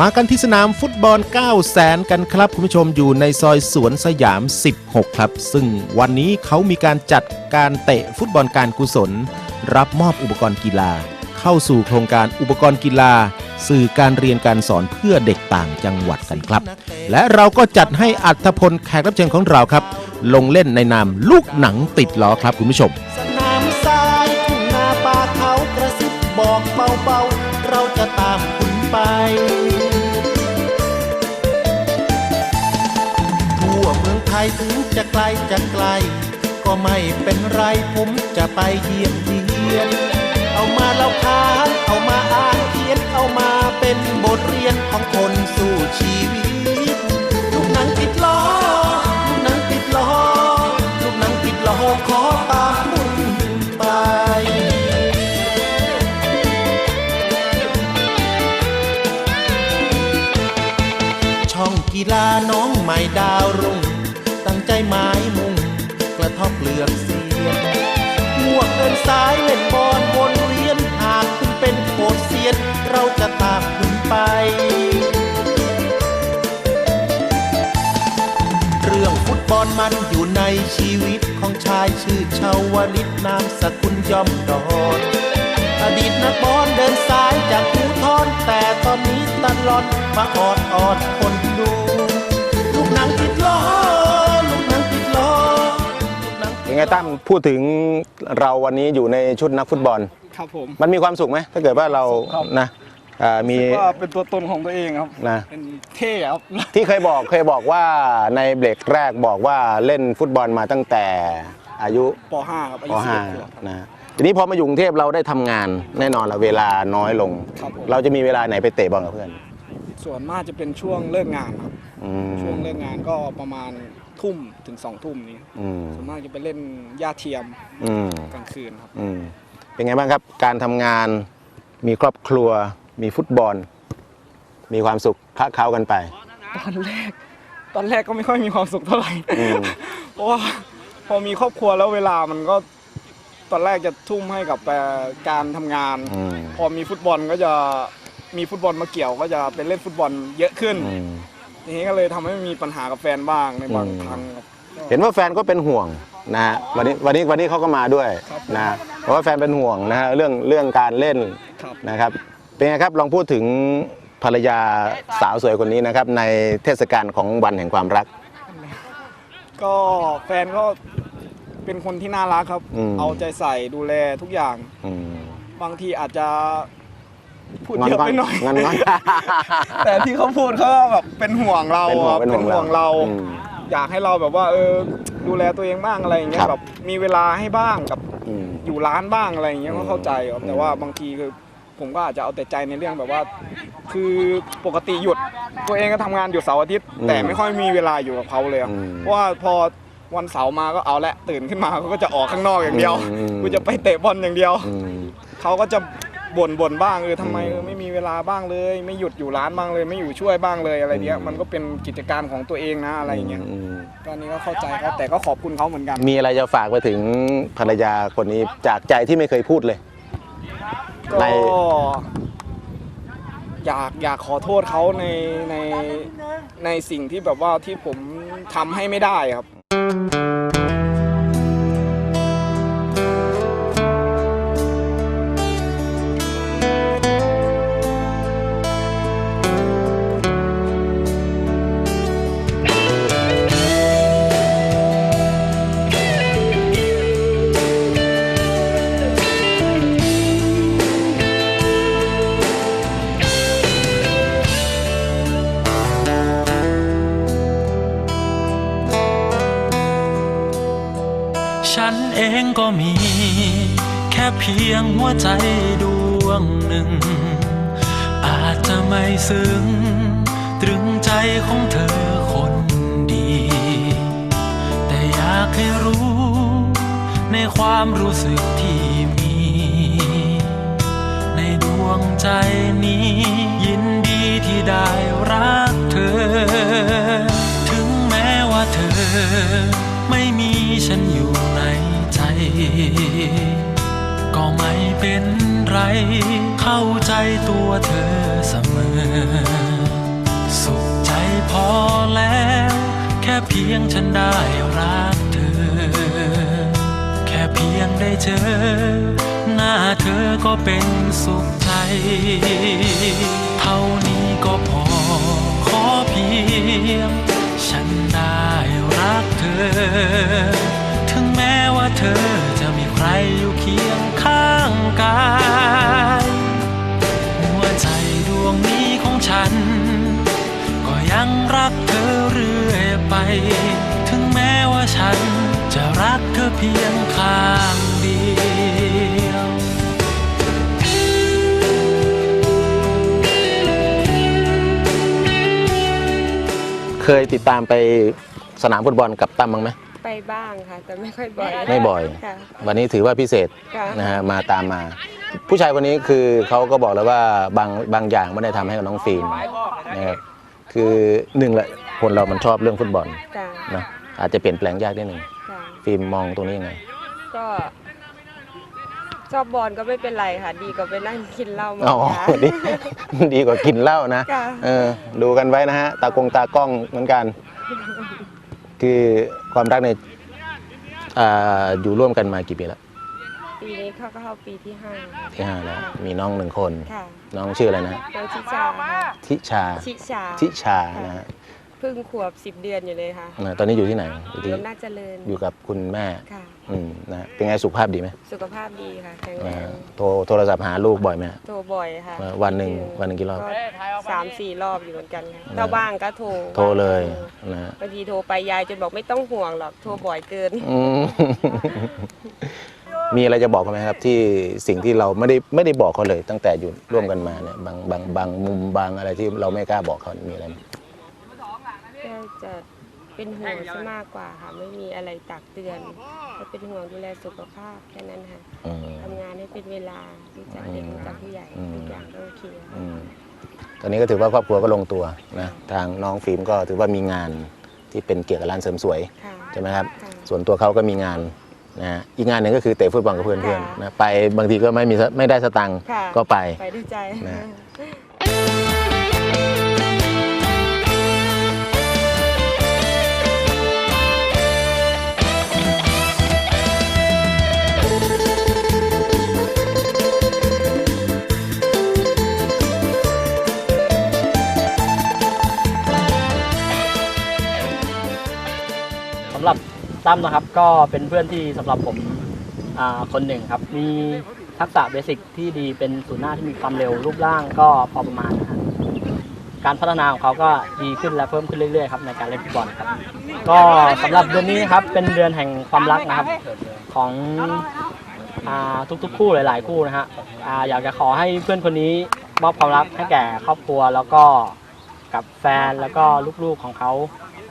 มากันที่สนามฟุตบอล9 0 0แสนกันครับ คุณผู้ชมอยู่ในซอยสวนสยาม 16 ครับ ซึ่งวันนี้เขามีการจัดการเตะฟุตบอลการกุศล รับมอบอุปกรณ์กีฬา เข้าสู่โครงการอุปกรณ์กีฬา สื่อการเรียนการสอนเพื่อเด็กต่างจังหวัดกันครับ และเราก็จัดให้อัธพลแขกรับเชิญของเราครับ ลงเล่นในนามลูกหนังติดล้อครับคุณผู้ชมสนามทรายทุ่งนาป่าเขากระซิบบอกเบาๆเราจะตามคุณไป ยถึงจะไกลจะไกล ก็ไม่เป็นไรผมจะไปเยี่ยมเยียน เอามาเล่าขานเอามาอ่านเขียนเอามาเป็นบทเรียนของคนสู่ชีวิตลูกหนังติดล้อลูกหนังติดล้อลูกหนังติดล้อขอตามคุณไปช่องกีฬาน้องใหม่ดาวรุ่ง ระทบเปลือกเสียนพวกเดินสายเล่นบอลวนเวียนหากคุณเป็นโคตรเซียน เราจะตามคุณไป เรื่องฟุตบอลมันอยู่ในชีวิตของชายชื่อชาวลิตนามสกุลย่อมดอนอดีตนักบอลเดินสายจากภูทรแต่ตอนนี้ตลอดมาออดออดคนดู ไงตั้มพูดถึงเราวันนี้อยู่ในชุดนักฟุตบอล ครับผมมันมีความสุขไหมถ้าเกิดว่าเราครับนะอ่ามี ว่าเป็นตัวตนของตัวเองครับนะ เป็นเท่ครับ ที่เคยบอกเคยบอกว่าในเบรกแรกบอกว่าเล่นฟุตบอลมาตั้งแต่อายุป .5 ครับอาปยุ .5 11ขวบครับ นะทีนี้พอมาอยู่กรุงเทพเราได้ทำงานแน่นอนละเวลาน้อยลง ครับผม เราจะมีเวลาไหนไปเตะบอลกับเพื่อนส่วนมากจะเป็นช่วงเลิกงานครับ อืมช่วงเลิกงานก็ประมาณ ทุ่มถึงสองทุ่มนี้อืมส่วนมากจะไปเล่นหญ้าเทียมอืมกลางคืนครับ อืมเป็นไงบ้างครับ การทำงานมีครอบครัว มีฟุตบอล มีความสุขคละเคล้ากันไป ตอนแรก ตอนแรกก็ไม่ค่อยมีความสุขเท่าไหร่อืม เพราะว่าพอมีครอบครัวแล้วเวลามันก็ตอนแรกจะทุ่มให้กับแต่การทำงาน อืมพอมีฟุตบอลก็จะมีฟุตบอลมาเกี่ยวก็จะเป็นเล่นฟุตบอลเยอะขึ้น อืม ทีนี้ก็เลยทำให้มีปัญหากับแฟนบ้างในบางอืม ครั้งครับ เห็นว่าแฟนก็เป็นห่วงนะฮะวันนี้วันนี้วันนี้เขาก็มาด้วยครับนะฮะเพราะว่าแฟนเป็นห่วงนะฮะเรื่องเรื่องการเล่นครับ นะครับ เป็นไงครับลองพูดถึงภรรยาสาวสวยคนนี้นะครับ ในเทศกาลของวันแห่งความรัก ก็แฟนก็เป็นคนที่น่ารักครับ อืม เอาใจใส่ดูแลทุกอย่าง อืม บางทีอาจจะ พูดงอนเยอะงอนไปหน่อย งอนงอน แต่ที่เขาพูดเขาก็แบบเป็นห่วงเราเป็นห่วงครับเป็นห่วงห่วงเรา อืมอยากให้เราแบบว่าเออดูแลตัวเองบ้างอะไรอย่างเงี้ครัยบ แบบมีเวลาให้บ้างกับอืม อยู่ร้านบ้างอะไรอย่างเงี้ยอืมก็เข้าใจครับอืม แต่ว่าบางทีคือผมก็อาจจะเอาแต่ใจในเรื่องแบบว่า คือปกติหยุดตัวเองก็ทำงานหยุดเสาร์อาทิตย์ แต่ไม่ค่อยมีเวลาอยู่กับเขาเลยครับ อืม เพราะว่าพอวันเสาร์มาก็เอาละตื่นขึ้นมาเขาก็จะออกข้างนอกอย่างเดียวอืม กูจะไปเตะบอลอย่างเดียว อืม เขาก็จะ บ่นบ่นบ้างเออทำไมอืมเออไม่มีเวลาบ้างเลย ไม่หยุดอยู่ร้านบ้างเลย ไม่อยู่ช่วยบ้างเลยอะไรเงี้ยอืมมันก็เป็นกิจการของตัวเองนะอะไรอย่างเงี้ยอืมตอนนี้ก็เข้าใจเขาแต่ก็ขอบคุณเขาเหมือนกัน มีอะไรจะฝากไปถึงภรรยาคนนี้จากใจที่ไม่เคยพูดเลยในก็อยากอยากขอโทษเขาในในในสิ่งที่แบบว่าที่ผมทำให้ไม่ได้ครับ ฉันเองก็มี แค่เพียงหัวใจดวงหนึ่ง อาจจะไม่ซึ้ง ตรึงใจของเธอคนดี แต่อยากให้รู้ ในความรู้สึกที่มี ในดวงใจนี้ ยินดีที่ได้รักเธอ ถึงแม้ว่าเธอ ไม่มีฉันอยู่ ใจ ก็ไม่เป็นไร เข้าใจตัวเธอเสมอ สุขใจพอแล้ว แค่เพียงฉันได้รักเธอ แค่เพียงได้เจอ หน้าเธอก็เป็นสุขใจ เท่านี้ก็พอ ขอเพียง ฉันได้รักเธอ อยู่เคียงข้างกาย หัวใจดวงนี้ของฉัน ก็ยังรักเธอเรื่อยไป ถึงแม้ว่าฉันจะรักเธอเพียงข้างเดียวเคยติดตามไปสนามฟุตบอลกับตั้มบ้างไหม ไปบ้างค่ะ แต่ไม่ค่อยบ่อยไม่บ่อย ค่ะ วันนี้ถือว่าพิเศษค่ะ นะฮะมาตามมา ผู้ชายคนนี้คือเขาก็บอกแล้วว่าบางบางอย่างไม่ได้ทำให้กับน้องฟิล์มนะครับคือหนึ่งแหละคนเรามันชอบเรื่องฟุตบอลค่ะนะอาจจะเปลี่ยนแปลงยากนิดหนึ่งค่ะฟิล์มมองตรงนี้ยังไงก็ชอบบอลก็ไม่เป็นไรค่ะ ดีกว่าไปนั่งกินเหล้ามาอ๋อค่ะ ดีดีกว่ากินเหล้านะค่ะ เออดูกันไว้นะฮะตากงตากล้องเหมือนกัน คือความรักในยอ่าอยู่ร่วมกันมากี่ปีแล้วปีนี้เขาก็เข้าปีที่ห้าที่ห้าแล้วมีน้องหนึ่งคน ค่ะน้องชื่ออะไรนะน้องชิชาค่ะทิชา ชิชา ทิชานะฮะเพิ่งขวบสิบเดือนอยู่เลยค่ะนะตอนนี้อยู่ที่ไหนอยู่อที่ยู่อำนาจเจริญอยู่กับคุณแม่ค่ะ อืมนะฮะเป็นไงสุขภาพดีไหมสุขภาพดีค่ะแข็งแรนะงฮะโทรโทรศัพท์หาลูกบ่อยไหมฮะ โทรบ่อยค่ะวันหนึ่งวันหนึ่งกี่รอบ ก็สามสี่รอบอยู่เหมือนกันค่ะนะถ้าว่างก็โทรโทรเลยโทรนะฮะบางทีโทรไปยายจนบอกไม่ต้องห่วงหรอกโทรบ่อยเกิน อืม มีอะไรจะบอกเขาไหมครับ ที่สิ่งที่เราไม่ได้ไม่ได้บอกเขาเลย ตั้งแต่อยู่ร่วมกันมาเนี่ยบางบางบางมุมบางอะไรที่เราไม่กล้าบอกเขามีอะไรไหมก็ จะเป็นห่วงซะมากกว่าค่ะ ไม่มีอะไรตักเตือนก็เป็นห่วงดูแลสุขภาพแค่นั้นค่ะอืม ทำงานให้เป็นเวลารู้จักเด็กรู้จักผู้ใหญ่อืม ทุกอย่างก็โอเคค่ะ อืมตอนนี้ก็ถือว่าครอบครัวก็ลงตัวนะทางน้องฟิล์มก็ถือว่ามีงานที่เป็นเกี่ยวกับร้านเสริมสวยค่ะใช่ไหมครับ ค่ะ ส่วนตัวเขาก็มีงานนะฮะอีกงานหนึ่งก็คือเตะฟุตบอลกับเพื่อนค่ะๆนะไปบางทีก็ไม่มีไม่ได้สตังค์ค่ะ ก็ไป ไปด้วยใจ นะ สำหรับตั้มนะครับก็เป็นเพื่อนที่สำหรับผมอ่าคนหนึ่งครับ มีทักษะเบสิกที่ดีเป็นศูนย์หน้าที่มีความเร็วรูปร่างก็พอประมาณนะครับการพัฒนาของเขาก็ดีขึ้นและเพิ่มขึ้นเรื่อยๆครับในการเล่นฟุตบอลครับ ก็สำหรับเดือนนี้นะครับเป็นเดือนแห่งความรักนะครับของอ่าทุกๆ คู่หลาย ๆ คู่นะฮะอ่าอยากจะขอให้เพื่อนคนนี้มอบความรักให้แก่ครอบครัวแล้วก็กับแฟนแล้วก็ลูกๆของเขา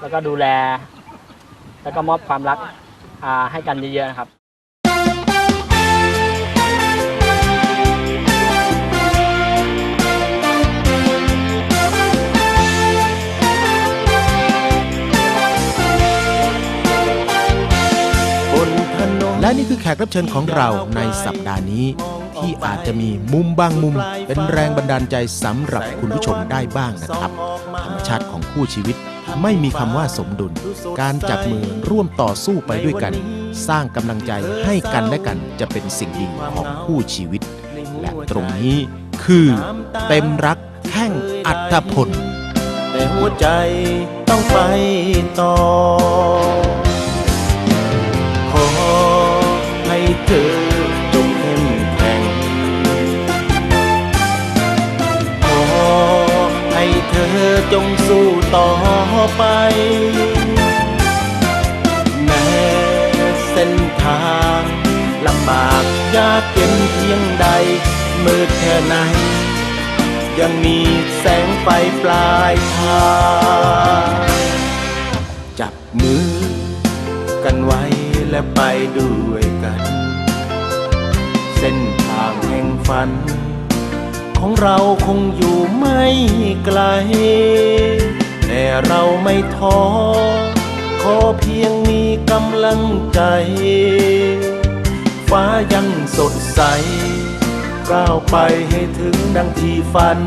แล้วก็ดูแล แล้วก็มอบความรักให้กันเยอะๆนะครับและนี่คือแขกรับเชิญของเราในสัปดาห์นี้ ที่อาจจะมีมุมบางมุม เป็นแรงบันดาลใจสำหรับคุณผู้ชมได้บ้างนะครับ ธรรมชาติของคู่ชีวิต ไม่มีคำว่าสมดุล การจับมือร่วมต่อสู้ไปด้วยกัน สร้างกำลังใจให้กันและกันจะเป็นสิ่งดีของคู่ชีวิต และตรงนี้คือเต็มรักแห่งอัตพลแต่หัวใจต้องไปต่อ มืดแค่ไหน ยังมีแสงไฟปลายทางจับมือกันไว้และไปด้วยกัน เส้นทางแห่งฝัน ของเราคงอยู่ไม่ไกล แต่เราไม่ท้อขอเพียงมีกำลังใจ ฟ้ายังสดใส ก้าวไปให้ถึงดังที่ฝัน